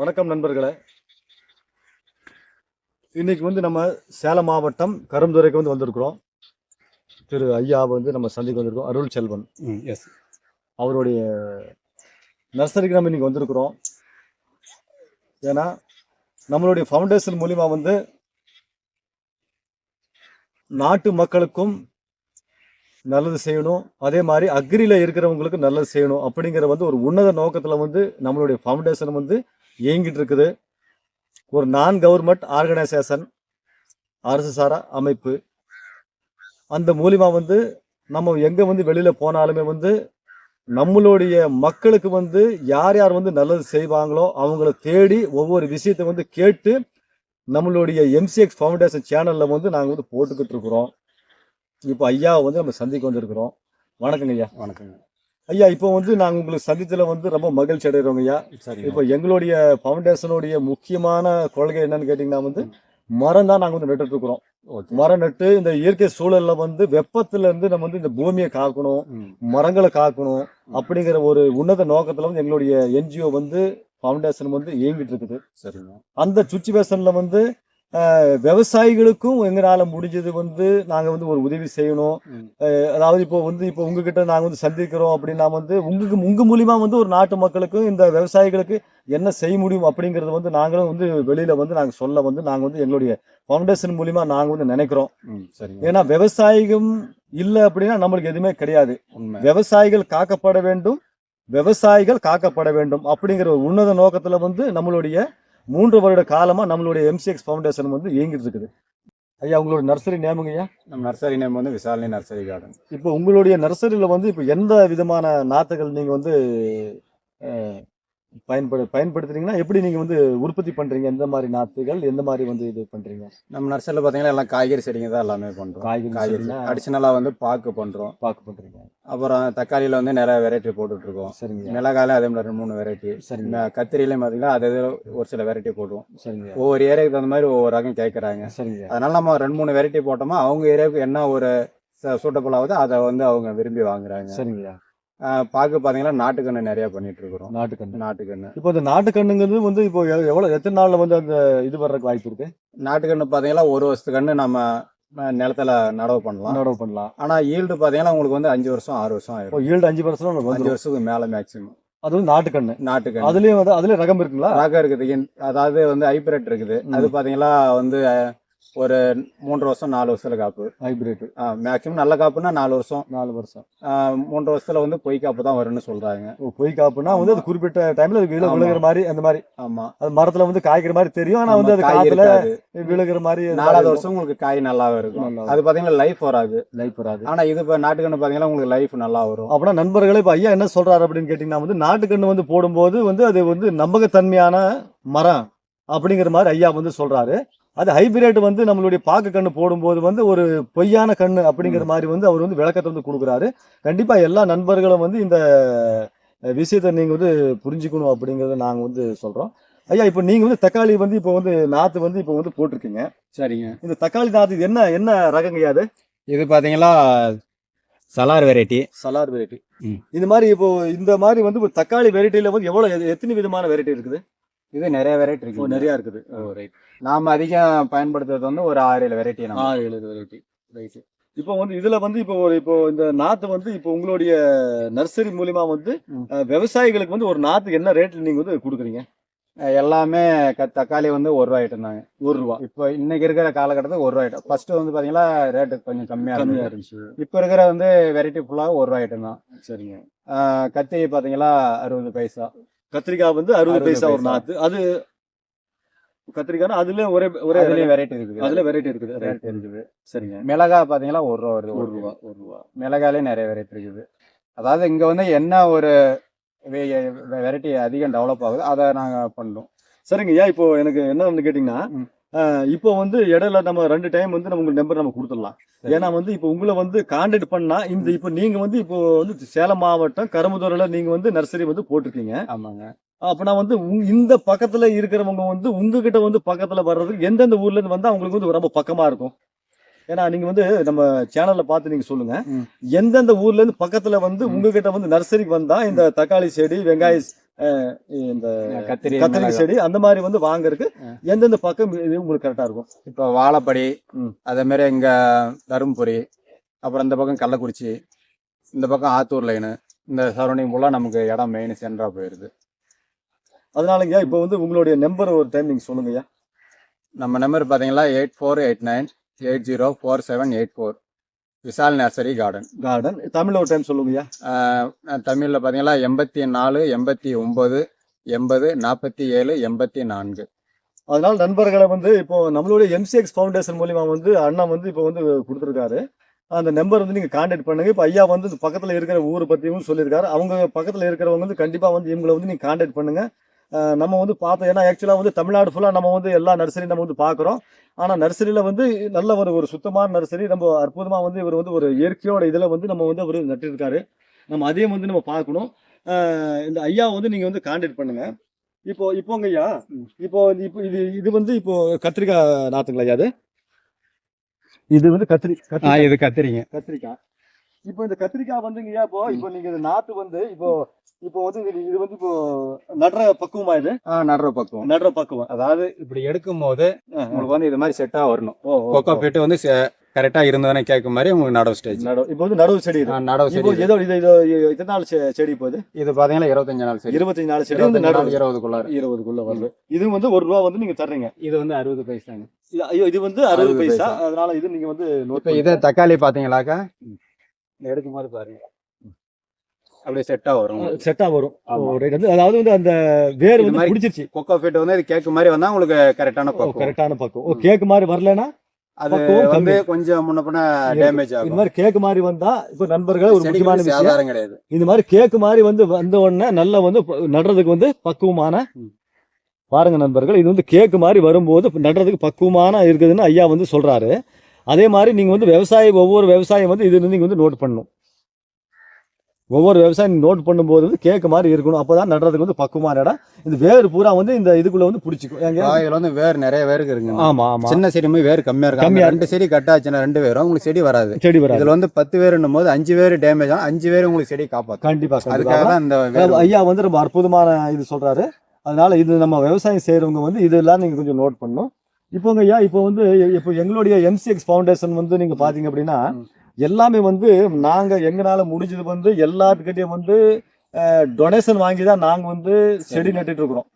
வணக்கம் நண்பர்களே. இன்னைக்கு வந்து நம்ம சேலம் மாவட்டம் கரும்புதுறைக்கு வந்து வந்திருக்கிறோம். திரு ஐயா வந்து நம்ம சந்திக்க வந்திருக்கோம். அருள் செல்வன். எஸ் அவருடைய நர்சரிக்கு நம்ம இன்னைக்கு வந்திருக்கிறோம். ஏன்னா நம்மளுடைய ஃபவுண்டேஷன் மூலிமா வந்து நாட்டு மக்களுக்கும் நல்லது செய்யணும். அதே மாதிரி அக்ரியில் இருக்கிறவங்களுக்கு நல்லது செய்யணும் அப்படிங்கிற வந்து ஒரு உன்னத நோக்கத்தில் வந்து நம்மளுடைய ஃபவுண்டேஷன் வந்து இயங்கிட்டு இருக்குது ஒரு நான் கவர்மெண்ட் ஆர்கனைசேஷன் அரசு சாரா அமைப்பு. அந்த மூலிமா வந்து நம்ம எங்கே வந்து வெளியில் போனாலுமே வந்து நம்மளுடைய மக்களுக்கு வந்து யார் யார் வந்து நல்லது செய்வாங்களோ அவங்கள தேடி ஒவ்வொரு விஷயத்தை வந்து கேட்டு நம்மளுடைய எம்சிஎக்ஸ் ஃபவுண்டேஷன் சேனலில் வந்து நாங்கள் வந்து போட்டுக்கிட்டு இருக்கிறோம். இப்போ ஐயாவை வந்து நம்ம சந்திக்க வந்திருக்கிறோம். வணக்கங்க ஐயா. வணக்கங்க. ஐயா இப்போ வந்து நாங்கள் உங்களுக்கு சந்தித்தில் வந்து ரொம்ப மகிழ்ச்சி அடைகிறோங்க ஐயா. இப்போ எங்களுடைய ஃபவுண்டேஷனுடைய முக்கியமான கொள்கை என்னன்னு கேட்டிங்கன்னா வந்து மரம் தான் நாங்கள் வந்து நட்டுட்டு இருக்கிறோம். மரம் நட்டு இந்த இயற்கை சூழல்ல வந்து வெப்பத்துல இருந்து நம்ம வந்து இந்த பூமியை காக்கணும் மரங்களை காக்கணும் அப்படிங்கிற ஒரு உன்னத நோக்கத்துல வந்து எங்களுடைய என்ஜிஓ வந்து ஃபவுண்டேஷன் வந்து இயங்கிட்டு இருக்குது. சரிங்க. அந்த சுச்சுவேஷன்ல வந்து விவசாயிகளுக்கும் எங்களால முடிஞ்சது வந்து நாங்க வந்து ஒரு உதவி செய்யணும். அதாவது இப்போ வந்து இப்போ உங்ககிட்ட நாங்க வந்து சந்திக்கிறோம் அப்படின்னா வந்து உங்களுக்கு உங்க மூலியமா வந்து ஒரு நாட்டு மக்களுக்கும் இந்த விவசாயிகளுக்கு என்ன செய்ய முடியும் அப்படிங்கறது வந்து நாங்களும் வந்து வெளியில வந்து நாங்க சொல்ல வந்து நாங்க வந்து எங்களுடைய ஃபவுண்டேஷன் மூலியமா நாங்க வந்து நினைக்கிறோம். சரிங்க ஏன்னா விவசாயிகம் இல்லை அப்படின்னா நம்மளுக்கு எதுவுமே கிடையாது. விவசாயிகள் காக்கப்பட வேண்டும் விவசாயிகள் காக்கப்பட வேண்டும் அப்படிங்கிற ஒரு உன்னத நோக்கத்துல வந்து நம்மளுடைய மூன்று வருட காலமா நம்மளுடைய எம்சிஎக்ஸ் ஃபவுண்டேஷன் வந்து இயங்கிட்டு இருக்குது ஐயா உங்களோட நர்சரி நேமுங்க ஐயா? நம்ம நர்சரி நேம் வந்து விசாலினி நர்சரி கார்டன் இப்போ உங்களுடைய நர்சரியில வந்து இப்போ எந்த விதமான நாற்றுகள் நீங்க வந்து பயன்படு பயன்படுத்துறீங்கன்னா எப்படி நீங்க வந்து உற்பத்தி பண்றீங்க? எந்த மாதிரி நாற்றுகள் எந்த மாதிரி வந்து இது பண்றீங்க? நம்ம நர்சரியில் பார்த்தீங்கன்னா எல்லாம் காய்கறி செடிங்க தான் எல்லாமே பண்ணுறோம் காய்கறி காய்கறி அடிஷ்னலாக வந்து பாக்கு பண்ணுறோம் பாக்கு பண்றீங்க. அப்புறம் தக்காளியில் வந்து நிறைய வெரைட்டி போட்டுட்ருக்கோம். சரிங்க. மிளகாயில அதே மாதிரி ரெண்டு மூணு வெரைட்டி சரிங்க. கத்திரிலையும் பார்த்தீங்கன்னா அது ஒரு சில வெரைட்டி போடுவோம். சரிங்க. ஒவ்வொரு ஏரியாவுக்கு தகுந்த மாதிரி ஒவ்வொரு ரகம் கேட்குறாங்க சரிங்க. அதனால நம்ம ரெண்டு மூணு வெரைட்டி போட்டோமா அவங்க ஏரியாவுக்கு என்ன ஒரு சூட்டபுள் ஆகுதோ அதை வந்து அவங்க விரும்பி வாங்குறாங்க. சரிங்கய்யா பாக்கு பார்த்தீங்கன்னா நாட்டுக்கண்ணு நிறைய பண்ணிட்டு இருக்கிறோம் நாட்டுக்கன்று நாட்டுக்கண்ணு. இப்போ இந்த நாட்டுக்கண்ணுங்கிறது வந்து இப்போ எவ்- எவ்வளவு எத்தனை நாள்ல வந்து அந்த இது வர்றதுக்கு வாய்ப்பு இருக்கு? நாட்டுக்கண்ணு பார்த்தீங்கன்னா ஒரு வருஷத்துக்கு நம்ம நிலத்துல நடவு பண்ணலாம். நடவு பண்ணலாம். ஆனா ஈல்டு பார்த்தீங்கன்னா உங்களுக்கு வந்து அஞ்சு வருஷம் ஆறு வருஷம் ஆயிரும். ஈல்டு அஞ்சு பர்சன்ட் அஞ்சு வருஷத்துக்கு மேல மேக்ஸிமம் அது வந்து நாட்டுக்கண்ணு. நாட்டுக்கண்ணு. அதுலயும் வந்து அதுலயும் ரகம் இருக்குங்களா? ரகம் இருக்குது. அதாவது வந்து ஹைபிரிட் இருக்குது. அது பார்த்தீங்கன்னா வந்து ஒரு மூன்று வருஷம் நாலு வருஷத்துல காப்பு ஹைபிரிட் மேக்ஸிமம் நல்ல காப்புனா நாலு வருஷம். நாலு வருஷம். மூன்று வருஷத்துல வந்து பொய் காப்பு தான் வரும்னு சொல்றாங்க. பொய் காப்புனா வந்து அது குறிப்பிட்ட டைம்ல அதுக்கு கீழே ஆமா. விழுகிற மாதிரி அந்த மாதிரி. ஆமா. அது மரத்துல வந்து காய்க்கிற மாதிரி தெரியும். ஆனா வந்து அது காய் காத்துல இருக்காது. விழுகிற மாதிரி நாலாவது வருஷம் உங்களுக்கு காய் நல்லாவே இருக்கும். நல்லா அது பார்த்தீங்கன்னா லைஃப் வராது. லைஃப் வராது. ஆனா இது இப்போ நாட்டுக்கண்ணு பார்த்தீங்கன்னா உங்களுக்கு லைஃப் நல்லா வரும். அப்படின்னா நண்பர்களே இப்ப ஐயா என்ன சொல்றாரு அப்படின்னு கேட்டீங்கன்னா வந்து நாட்டுக்கண்ணு வந்து போடும்போது வந்து அது வந்து நம்பகத்தன்மையான மரம் அப்படிங்கிற மாதிரி ஐயா வந்து சொல்றாரு. அது ஹைபிரிட் வந்து நம்மளுடைய பாக்கு கண்ணு போடும்போது வந்து ஒரு பொய்யான கண்ணு அப்படிங்கிற மாதிரி வந்து அவர் வந்து விளக்கத்தை வந்து கொடுக்குறாரு. கண்டிப்பா எல்லா நண்பர்களும் வந்து இந்த விஷயத்தை நீங்க வந்து புரிஞ்சுக்கணும் அப்படிங்கறத நாங்க வந்து சொல்றோம். ஐயா இப்போ நீங்க வந்து தக்காளி வந்து இப்போ வந்து நாத்து வந்து இப்போ வந்து போட்டிருக்கீங்க. சரிங்க. இந்த தக்காளி நாத்து இது என்ன என்ன ரகங்க அது? இது பார்த்தீங்கன்னா சலார் வெரைட்டி. சலார் வெரைட்டி. இந்த மாதிரி இப்போ இந்த மாதிரி வந்து தக்காளி வெரைட்டில வந்து எவ்வளவு எ- எத்தனை விதமான வெரைட்டி இருக்குது? இது நிறைய வெரைட்டி இருக்கு நிறைய இருக்குது. ரைட் நாம அதிகம் பயன்படுத்துறது வந்து ஒரு ஆறு ஏழு வெரைட்டி ஆறு ஏழு வெரைட்டி ரைட் இப்போ வந்து இதுல வந்து இப்போ ஒரு இப்போ இந்த நாத்து வந்து இப்போ உங்களுடைய நர்சரி மூலியமா வந்து விவசாயிகளுக்கு வந்து ஒரு நாத்துக்கு என்ன ரேட்ல நீங்க வந்து கொடுக்குறீங்க? எல்லாமே தக்காளி வந்து ஒரு ரூபாய் இருந்தாங்க. ஒரு ரூபா. இப்போ இன்னைக்கு இருக்கிற காலகட்டத்துக்கு ஒரு ரூபாய் ஃபர்ஸ்ட் வந்து பாத்தீங்கன்னா ரேட்டு கொஞ்சம் கம்மியா கம்மியா இருந்துச்சு. இப்போ இருக்கிற வந்து வெரைட்டி ஃபுல்லாக ஒரு ரூபாய் தான் சரிங்க. அஹ் கத்தி பாத்தீங்கன்னா அறுபது பைசா. கத்திரிக்காய் வந்து அறுபது 60 பைசா ஒரு. நாத்து. அது கத்திரிக்காய் அதுல ஒரே ஒரே வெரைட்டி இருக்குது. அதுல வெரைட்டி இருக்குது. வெரைட்டி ரைட் இருக்குது. சரிங்க. மிளகாய் பாத்தீங்கன்னா ஒரு ரூபா வருது. ஒரு ரூபா ஒரு ரூபா. மிளகாயிலே நிறைய வெரைட்டி இருக்குது. அதாவது இங்க வந்து என்ன ஒரு வெரைட்டி அதிகம் டெவலப் ஆகுது அதை நாங்க பண்றோம் சரிங்க. ஐயா இப்போ எனக்கு என்னன்னு கேட்டிங்கன்னா இப்போ வந்து இடையில நம்ம ரெண்டு டைம் வந்து நம்ம நம்பர் நம்ம கொடுத்துடலாம். ஏன்னா வந்து இப்போ உங்களை வந்து கான்டாக்ட் பண்ணா இந்த இப்போ நீங்க வந்து இப்போ வந்து சேலம் மாவட்டம் கரும்புதூரில் நீங்க வந்து நர்சரி வந்து போட்டிருக்கீங்க. ஆமாங்க. அப்பனா வந்து உங்க- இந்த பக்கத்துல இருக்கிறவங்க வந்து உங்ககிட்ட வந்து பக்கத்துல வர்றதுக்கு எந்தெந்த ஊர்ல இருந்து வந்தா அவங்களுக்கு வந்து ரொம்ப பக்கமா இருக்கும். ஏன்னா நீங்க வந்து நம்ம சேனல்ல பார்த்து நீங்க சொல்லுங்க. எந்தெந்த ஊர்ல இருந்து பக்கத்துல வந்து. உங்ககிட்ட வந்து நர்சரிக்கு வந்தா இந்த தக்காளி செடி வெங்காய இந்த கத்திரி மிளகாய். செடி அந்த மாதிரி வந்து வாங்குறதுக்கு. எந்தெந்த பக்கம் இது உங்களுக்கு கரெக்டா இருக்கும் இப்போ வாழைப்படி. அதே மாதிரி இங்க தருமபுரி அப்புறம் இந்த பக்கம் கள்ளக்குறிச்சி இந்த பக்கம் ஆத்தூர் லைனு இந்த சரௌண்டிங் ஃபுல்லாக நமக்கு இடம் மெயின் சென்டரா போயிருது அதனாலங்க இப்போ வந்து உங்களுடைய நம்பர் ஒரு டைம் நீங்க சொல்லுங்கய்யா நம்ம நம்பர் பார்த்தீங்களா eight four eight nine eight zero four seven eight four Vishal nursery garden garden தமிழ்ல ஒரு டைம் சொல்லுங்கய்யா தமிழில் பார்த்தீங்களா எண்பத்தி நாலு எண்பத்தி ஒம்பது எண்பது நாற்பத்தி ஏழு எண்பத்தி நான்கு. அதனால நண்பர்களை வந்து இப்போ நம்மளுடைய எம்சிஎக்ஸ் ஃபவுண்டேஷன் மூலியமா வந்து அண்ணா வந்து இப்போ வந்து கொடுத்துருக்காரு. அந்த நம்பர் வந்து நீங்க கான்டாக்ட் பண்ணுங்க. இப்போ ஐயா வந்து பக்கத்துல இருக்கிற ஊரை பத்தியும் சொல்லியிருக்காரு. அவங்க பக்கத்துல இருக்கிறவங்க வந்து கண்டிப்பா வந்து இவங்களை வந்து நீங்க கான்டாக்ட் பண்ணுங்க. அஹ் நம்ம வந்து பார்த்தோம். ஏன்னா ஆக்சுவலாக வந்து தமிழ்நாடு ஃபுல்லாக நம்ம வந்து எல்லா நர்சரி நம்ம வந்து பார்க்குறோம். ஆனால் நர்சரியில் வந்து நல்ல ஒரு ஒரு சுத்தமான நர்சரி நம்ம அற்புதமாக வந்து இவர் வந்து ஒரு இயற்கையோட இதில் வந்து நம்ம வந்து அவர் நட்டிருக்காரு. நம்ம அதையும் வந்து நம்ம பார்க்கணும். இந்த ஐயா வந்து நீங்கள் வந்து கான்டாக்ட் பண்ணுங்க. இப்போ இப்போங்க ஐயா இப்போ இப்போ இது இது வந்து இப்போ கத்திரிக்காய் நாத்துங்களா ஐயா அது? இது வந்து கத்திரி இது கத்திரிங்க. கத்திரிக்காய் இப்போ இந்த கத்திரிக்காய் வந்துங்கய்யா இப்போ இப்போ நீங்க இந்த நாத்து வந்து இப்போ இப்போ வந்து இது வந்து இப்போ நடுற பக்குவமா இது? நடுற பக்குவம். நடுற பக்குவம். அதாவது இப்படி எடுக்கும் போது உங்களுக்கு வந்து இது மாதிரி செட்டாக வரணும். கொக்கோ. பீட்டு வந்து கரெக்டாக இருந்ததுன்னு கேட்கும் மாதிரி உங்களுக்கு நடவு ஸ்டேஜ் நடு இப்போ வந்து நடுவு செடி நடவு செடி ஏதோ இது இது எத்தனை நாள் செடி இப்போ இது? பார்த்தீங்கன்னா இருபத்தஞ்சு நாள் செடி. இருபத்தஞ்சு நாள் செடி வந்து நடுவு நாள் இருபதுக்குள்ளார இருபதுக்குள்ள வருது. இது வந்து ஒரு ரூபா வந்து நீங்க தர்றீங்க. இது வந்து அறுபது பைசாங்க. இது ஐயோ இது வந்து அறுபது 60 பைசா. அதனால இது நீங்க வந்து இதே தக்காளி பார்த்தீங்களாக்கா இந்த எடுக்கும் போது பாருங்க. அப்படியே செட்டாக வரும். செட்டா வரும். வந்து- அதாவது வந்து அந்த வேர் வந்து பிடிச்சிருச்சு. கொக்கோ பீட் வந்து இது கேக்கு மாதிரி வந்தா உங்களுக்கு கரெக்டான பக்குவம். கரெக்டான பக்கம் ஓ கேக் மாதிரி வரலன்னா அது வந்து. கொஞ்சம் முன்ன பின்ன. டேமேஜ் ஆகும். மாதிரி கேக் மாதிரி வந்தா இப்போ நண்பர்களே ஒரு முக்கியமான விஷயம். கிடையாது. இந்த மாதிரி கேக்கு மாதிரி வந்து வந்த உடனே நல்லா வந்து நடுறதுக்கு வந்து பக்குவமான. பாருங்க நண்பர்கள் இது வந்து கேக்கு மாதிரி வரும்போது நடுறதுக்கு பக்குவமான இருக்குதுன்னு ஐயா வந்து சொல்றாரு. அதே மாதிரி நீங்க வந்து விவசாயம் ஒவ்வொரு விவசாயம் வந்து இது நீங்க வந்து நோட் பண்ணணும். ஒவ்வொரு விவசாயம் நோட் பண்ணும்போது வந்து கேக்கு மாதிரி இருக்கணும். அப்பதான் நடுறதுக்கு வந்து பக்குவமான இடம் இந்த வேர் பூரா வந்து இந்த இதுக்குள்ள வந்து பிடிச்சிக்கும். காய்கள் வந்து வேர் நிறைய வேருக்கு இருக்குங்க. ஆமா ஆமா. சின்ன செடியுமே வேர் கம்மியா இருக்கும். கம்மியா அந்த ரெண்டு செடி கட் ஆச்சுன்னா ரெண்டு வேரும். உங்களுக்கு செடி வராது. செடி வராது. இதுல வந்து பத்து வேருன்னும் போது அஞ்சு வேர் டேமேஜ் ஆகும். அஞ்சு வேர் உங்களுக்கு செடி காப்பாற்றும் கண்டிப்பா அதுக்காக தான் இந்த ஐயா வந்து ரொம்ப அற்புதமான இது சொல்றாரு. அதனால இது நம்ம விவசாயம் செய்யறவங்க வந்து இதெல்லாம் நீங்க கொஞ்சம் நோட் பண்ணணும். இப்போங்க ஐயா இப்போ வந்து இப்போ எங்களுடைய எம்சிஎக்ஸ் ஃபவுண்டேஷன் வந்து நீங்க பாத்தீங்க அப்படின்னா. எல்லாமே வந்து நாங்க எங்கனால முடிஞ்சது வந்து எல்லாத்துக்கிட்டையும் வந்து டொனேஷன் வாங்கி தான் நாங்க வந்து செடி நட்டுட்டு இருக்கிறோம்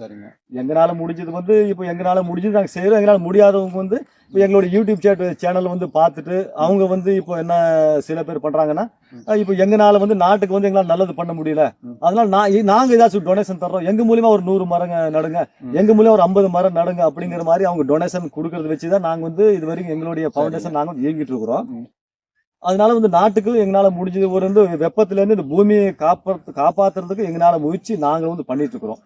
சரிங்க எங்கனால முடிஞ்சது வந்து இப்போ எங்கனால முடிஞ்சது நாங்க செய்யறோம் எங்கனால முடியாதவங்க வந்து இப்போ எங்களோட யூடியூப் சேட் சேனல் வந்து பார்த்துட்டு அவங்க வந்து இப்போ என்ன சில பேர். அஹ் இப்போ எங்கனால வந்து நாட்டுக்கு வந்து எங்களால நல்லது பண்ண முடியல. அதனால நான் இ- நாங்க ஏதாச்சும் டொனேஷன் தர்றோம் எங்க மூலியமா ஒரு நூறு மரங்க நடுங்க ம். எங்க மூலியமா ஒரு ஐம்பது மரம் நடுங்க அப்படிங்கிற மாதிரி அவங்க டொனேஷன் கொடுக்கறத வச்சு தான் நாங்க வந்து இது வரைக்கும் எங்களுடைய ஃபவுண்டேஷன் நாங்க வந்து இயங்கிட்டு இருக்கிறோம். அதனால வந்து நாட்டுக்கு எங்களால முடிஞ்சது ஒரு வந்து வெப்பத்துல இருந்து இந்த பூமியை காப்பாற்று காப்பாத்துறதுக்கு எங்களால முயற்சி நாங்க வந்து பண்ணிட்டு இருக்கிறோம்.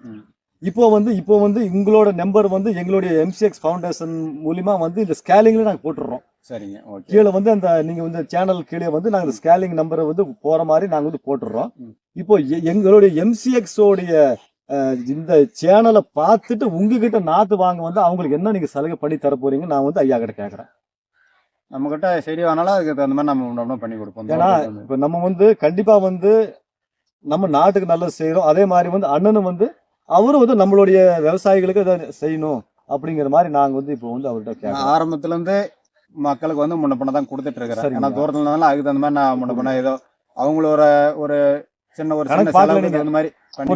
இப்போ வந்து இப்போ வந்து உங்களோட நம்பர் வந்து எங்களுடைய எம்சிஎக்ஸ் ஃபவுண்டேஷன் மூலியமா வந்து இந்த ஸ்கேலிங்ல நாங்க போட்டுடுறோம். சரிங்க கீழே வந்து அந்த நீங்க வந்து சேனல் கீழே வந்து நாங்க ஸ்கேலிங் நம்பரை வந்து போற மாதிரி நாங்க வந்து போட்டுடுறோம். இப்போ எங்களுடைய எம்சிஎக்ஸ் உடைய அஹ், இந்த சேனலை பார்த்துட்டு உங்ககிட்ட நாத்து வாங்க வந்து அவங்களுக்கு என்ன நீங்க சலுகை பண்ணி தர போறீங்க நான் வந்து ஐயா கிட்ட கேக்குறேன். நம்ம கிட்ட செடி வேணாலும் அதுக்கு தகுந்த மாதிரி நம்ம பண்ணி கொடுப்போம். ஏன்னா இப்போ நம்ம வந்து கண்டிப்பா வந்து நம்ம நாட்டுக்கு நல்லது செய்யறோம் அதே மாதிரி வந்து அண்ணனும் வந்து அவரும் வந்து நம்மளுடைய விவசாயிகளுக்கு இதை செய்யணும் அப்படிங்கிற மாதிரி நாங்க வந்து இப்போ வந்து அவர்கிட்ட நான் கேட்கறோம் ஆரம்பத்துல இருந்து மக்களுக்கு வந்து முன்ன பண்ண தான் கொடுத்துட்டு இருக்கிறேன். ஏன்னா தூரத்துல இருந்தாலும் அதுக்கு தகுந்த மாதிரி நான் முன்ன பண்ண ஏதோ அவங்களோட ஒரு சின்ன ஒரு சின்ன நீங்க. தகுந்த மாதிரி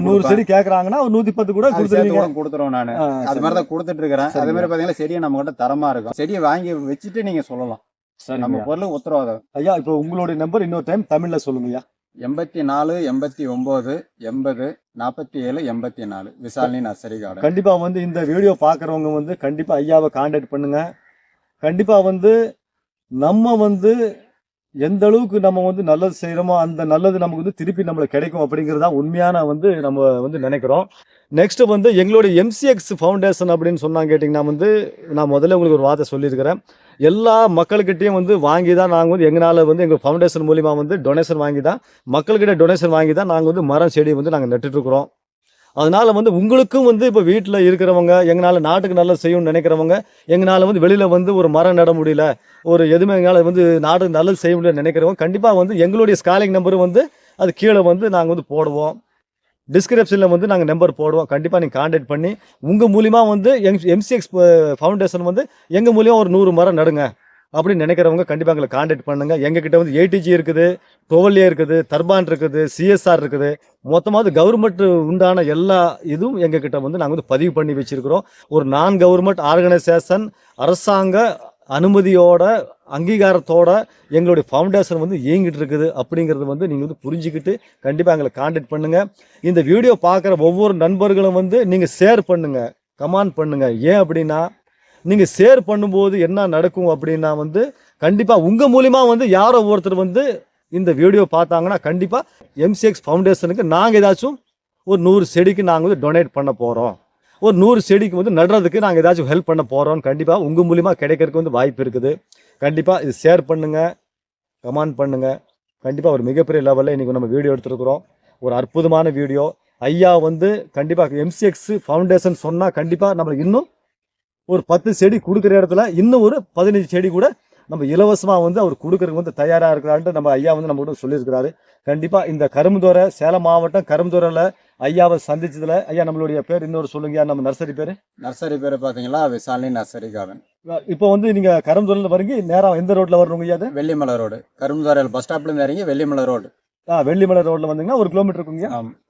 நூறு. செடி கேக்குறாங்கன்னா ஒரு நூத்தி பத்து கூட கொடுத்துருவீங்க. கூட கொடுத்துருவேன் நானு. அது சரி. மாதிரி தான் கொடுத்துட்டு இருக்கிறேன் அதே. மாதிரி பாத்தீங்கன்னா செடியை நம்ம கிட்ட தரமா இருக்கும். செடியை வாங்கி வச்சுட்டு நீங்க சொல்லலாம். சரிங்க. நம்ம பொருளுக்கு உத்தரவாதம். ஐயா இப்போ உங்களுடைய நம்பர் இன்னொரு டைம் தமிழ்ல சொல்லுங்க ஐயா. எண்பத்தி நாலு எண்பத்தி ஒன்பது எண்பது நாற்பத்தி ஏழு எண்பத்தி நாலு. விசாலினி நர்சரி கார்டன் கண்டிப்பா வந்து இந்த வீடியோ பாக்குறவங்க வந்து கண்டிப்பா ஐயாவை காண்டாக்ட் பண்ணுங்க. கண்டிப்பா வந்து நம்ம வந்து எந்த அளவுக்கு நம்ம வந்து நல்லது செய்யறோமோ அந்த நல்லது நமக்கு வந்து திருப்பி நம்மளுக்கு கிடைக்கும் அப்படிங்கிறது தான் உண்மையான வந்து நம்ம வந்து நினைக்கிறோம். நெக்ஸ்ட் வந்து எங்களுடைய எம்சிஎக்ஸ் ஃபவுண்டேஷன் அப்படின்னு சொன்னாங்க கேட்டிங்கன்னா வந்து நான் முதல்ல உங்களுக்கு ஒரு வார்த்தை சொல்லியிருக்கிறேன். எல்லா மக்கள்கிட்டையும் வந்து வாங்கி தான் நாங்கள் வந்து எங்களால் வந்து எங்கள் ஃபவுண்டேஷன் மூலிமா வந்து டொனேஷன் வாங்கி தான் மக்கள்கிட்ட டொனேஷன் வாங்கி தான் நாங்கள் வந்து மரம் செடி வந்து நாங்கள் நட்டுட்ருக்குறோம் அதனால் வந்து உங்களுக்கும் வந்து இப்போ வீட்டில் இருக்கிறவங்க எங்களால் நாட்டுக்கு நல்லா செய்யணும்னு நினைக்கிறவங்க எங்களால் வந்து வெளியில் வந்து ஒரு மரம் நட முடியல ஒரு எதுவுமே எங்களால் வந்து நாட்டுக்கு நல்லது செய்ய முடியல நினைக்கிறவங்க கண்டிப்பாக வந்து எங்களுடைய ஸ்காலிங் நம்பர் வந்து அது கீழே வந்து நாங்கள் வந்து போடுவோம். டிஸ்கிரிப்ஷனில் வந்து நாங்கள் நம்பர் போடுவோம். கண்டிப்பாக நீங்கள் காண்டாக்ட் பண்ணி உங்கள் மூலிமா வந்து எம் எம்சிஎக்ஸ் ஃபவுண்டேஷன் வந்து எங்கள் மூலியமாக ஒரு நூறு மரம் நடுங்க. அப்படின்னு நினைக்கிறவங்க கண்டிப்பாக எங்களை காண்டாக்ட் பண்ணுங்கள் எங்ககிட்ட வந்து ஏடிஜி இருக்குது டோவல்லே இருக்குது தர்பான் இருக்குது சிஎஸ்ஆர் இருக்குது. மொத்தமாவது கவர்மெண்ட் உண்டான எல்லா இதுவும் எங்ககிட்ட வந்து நாங்கள் வந்து பதிவு பண்ணி வச்சிருக்கிறோம். ஒரு நான் கவர்மெண்ட் ஆர்கனைசேஷன் அரசாங்க அனுமதியோட அங்கீகாரத்தோட எங்களுடைய ஃபவுண்டேஷன் வந்து இயங்கிட்டு இருக்குது அப்படிங்கிறது வந்து நீங்கள் வந்து புரிஞ்சுக்கிட்டு கண்டிப்பாக எங்களை காண்டாக்ட் பண்ணுங்க. இந்த வீடியோ பார்க்குற ஒவ்வொரு நண்பர்களும் வந்து நீங்கள் ஷேர் பண்ணுங்கள் கமெண்ட் பண்ணுங்கள் ஏன் அப்படின்னா நீங்கள் ஷேர் பண்ணும்போது என்ன நடக்கும் அப்படின்னா வந்து கண்டிப்பாக உங்கள் மூலிமா வந்து யாரோ ஒருத்தர் வந்து இந்த வீடியோ பார்த்தாங்கன்னா கண்டிப்பாக எம்சிஎக்ஸ் ஃபவுண்டேஷனுக்கு நாங்கள் ஏதாச்சும் ஒரு நூறு செடிக்கு நாங்கள் வந்து டொனேட் பண்ண போகிறோம் ஒரு நூறு செடிக்கு வந்து நடுறதுக்கு நாங்கள் ஏதாச்சும் ஹெல்ப் பண்ண போகிறோம் கண்டிப்பாக உங்கள் மூலிமா கிடைக்கிறதுக்கு வந்து வாய்ப்பு இருக்குது. கண்டிப்பாக இது ஷேர் பண்ணுங்கள் கமெண்ட் பண்ணுங்கள் கண்டிப்பாக ஒரு மிகப்பெரிய லெவலில் இன்றைக்கி நம்ம வீடியோ எடுத்துருக்குறோம். ஒரு அற்புதமான வீடியோ ஐயா வந்து கண்டிப்பாக எம்சிஎக்ஸ் ஃபவுண்டேஷன் சொன்னால் கண்டிப்பாக நம்மளுக்கு இன்னும் ஒரு பத்து செடி கொடுக்குற இடத்துல இன்னும் ஒரு பதினஞ்சு செடி கூட நம்ம இலவசமாக வந்து அவர் கொடுக்கறதுக்கு வந்து தயாராக இருக்கிறான்ட்டு நம்ம ஐயா வந்து நம்ம கூட சொல்லியிருக்கிறாரு. கண்டிப்பாக இந்த கரும்புதோரை சேலம் மாவட்டம் கரும்புதோரையில் ஐயாவை சந்திச்சதுல ஐயா நம்மளுடைய பேர் இன்னொரு சொல்லுங்க நம்ம நர்சரி பேர்? நர்சரி பேர் பார்த்தீங்களா விசாலினி நர்சரி கார்டன் இப்போ வந்து நீங்கள் கரும்புதோரில் வரீங்க நேராக எந்த ரோட்டில் வரணுங்க ஐயா வெள்ளிமலை ரோடு. கரும்புதாரையில் பஸ் ஸ்டாப்லேருந்து இறங்கி வெள்ளிமலை ரோடு. வெள்ளிமலை ரோட்டில் வந்தீங்கன்னா ஒரு கிலோமீட்டர் இருக்குங்க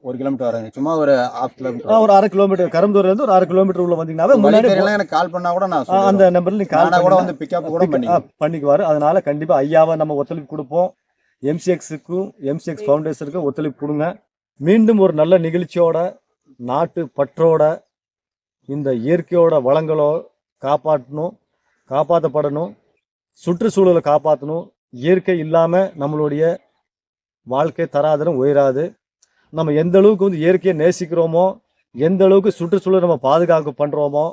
ஒரு கிலோமீட்டர் வருங்க சும்மா ஒரு ஹாஃப் கிலோமீட்டர் ஒரு அரை கிலோமீட்டர் கரும்புதூர்லேருந்து ஒரு அரை கிலோமீட்டர் உள்ள வந்தீங்கன்னாவே வழி முன்னாடி எனக்கு கால் பண்ணா கூட நான் அந்த. நம்பர்ல நீங்க கால் கூட வந்து பிக்கப் கூட பண்ணி பண்ணிக்குவாரு. அதனால கண்டிப்பா ஐயாவை நம்ம ஒத்துழைப்பு கொடுப்போம். எம்சிஎக்ஸுக்கும் எம்சிஎக்ஸ் ஃபவுண்டேஷனுக்கும் ஒத்துழைப்பு கொடுங்க. மீண்டும் ஒரு நல்ல நிகழ்ச்சியோட நாட்டு பற்றோட இந்த இயற்கையோட வளங்களோ காப்பாற்றணும் காப்பாற்றப்படணும் சுற்றுச்சூழலை காப்பாற்றணும் இயற்கை இல்லாமல் நம்மளுடைய வாழ்க்கை தராதரம் உயராது. நம்ம எந்த அளவுக்கு வந்து இயற்கையை நேசிக்கிறோமோ எந்த அளவுக்கு சுற்றுச்சூழலை நம்ம பாதுகாப்பு பண்ணுறோமோ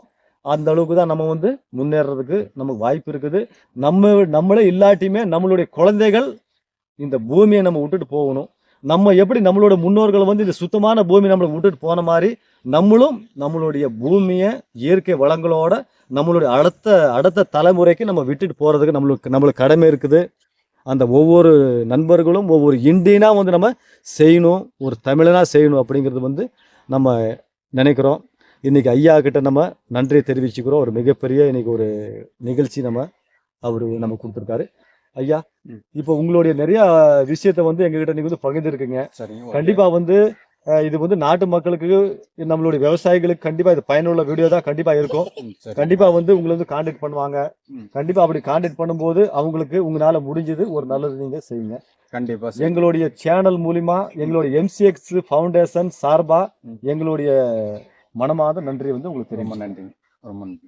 அந்த அளவுக்கு தான் நம்ம வந்து முன்னேறதுக்கு நமக்கு வாய்ப்பு இருக்குது. நம்ம நம்மளே இல்லாட்டியுமே நம்மளுடைய குழந்தைகள் இந்த பூமியை நம்ம விட்டுட்டு போகணும். நம்ம எப்படி நம்மளோட முன்னோர்கள் வந்து இந்த சுத்தமான பூமி நம்மளை விட்டுட்டு போன மாதிரி நம்மளும் நம்மளுடைய பூமியை இயற்கை வளங்களோட நம்மளுடைய அடுத்த அடுத்த தலைமுறைக்கு நம்ம விட்டுட்டு போகிறதுக்கு நம்மளுக்கு நம்மளுக்கு கடமை இருக்குது. அந்த ஒவ்வொரு நண்பர்களும் ஒவ்வொரு இந்தியனாக வந்து நம்ம செய்யணும் ஒரு தமிழனாக செய்யணும் அப்படிங்கிறது வந்து நம்ம நினைக்கிறோம் இன்னைக்கு ஐயா கிட்ட நம்ம நன்றியை தெரிவிச்சுக்கிறோம் ஒரு மிகப்பெரிய இன்னைக்கு ஒரு நிகழ்ச்சி நம்ம அவர் நம்ம கொடுத்துருக்காரு ஐயா. இப்போ உங்களுடைய நிறைய விஷயத்தை வந்து எங்ககிட்ட நீங்க வந்து பகிர்ந்துருக்கீங்க சரிங்க okay. கண்டிப்பா வந்து இது வந்து நாட்டு மக்களுக்கு நம்மளுடைய விவசாயிகளுக்கு கண்டிப்பா இது பயனுள்ள வீடியோ தான் கண்டிப்பா இருக்கும். கண்டிப்பா வந்து உங்களை வந்து காண்டாக்ட் பண்ணுவாங்க. கண்டிப்பா அப்படி காண்டாக்ட் பண்ணும்போது அவங்களுக்கு உங்களால முடிஞ்சது ஒரு நல்லது நீங்க செய்யுங்க கண்டிப்பா. எங்களுடைய சேனல் மூலிமா எங்களுடைய எம்சிஎக்ஸ் ஃபவுண்டேஷன் சார்பா. எங்களுடைய மனமாத நன்றி வந்து உங்களுக்கு ரொம்ப தெரியும் நன்றி ரொம்ப நன்றி